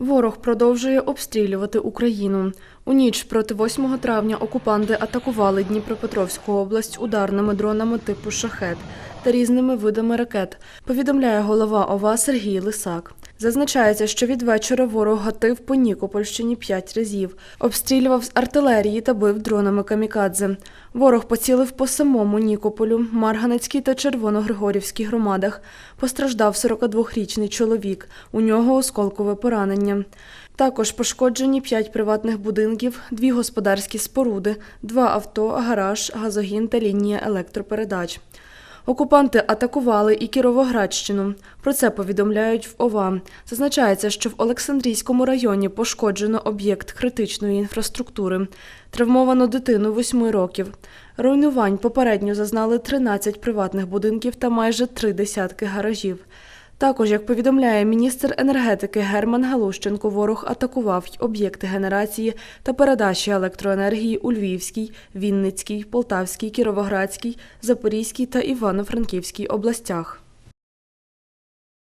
Ворог продовжує обстрілювати Україну. У ніч проти 8 травня окупанти атакували Дніпропетровську область ударними дронами типу шахет та різними видами ракет. Повідомляє голова ОВА Сергій Лисак. Зазначається, що від вечора ворог гатив по Нікопольщині п'ять разів, обстрілював з артилерії та бив дронами камікадзе. Ворог поцілив по самому Нікополю, Марганецькій та Червоногригорівській громадах. Постраждав 42-річний чоловік. У нього осколкове поранення. Також пошкоджені п'ять приватних будинків, дві господарські споруди, два авто, гараж, газогін та лінія електропередач. Окупанти атакували і Кіровоградщину. Про це повідомляють в ОВА. Зазначається, що в Олександрійському районі пошкоджено об'єкт критичної інфраструктури. Травмовано дитину 8 років. Руйнувань попередньо зазнали 13 приватних будинків та майже три десятки гаражів. Також, як повідомляє міністр енергетики Герман Галущенко, ворог атакував об'єкти генерації та передачі електроенергії у Львівській, Вінницькій, Полтавській, Кіровоградській, Запорізькій та Івано-Франківській областях.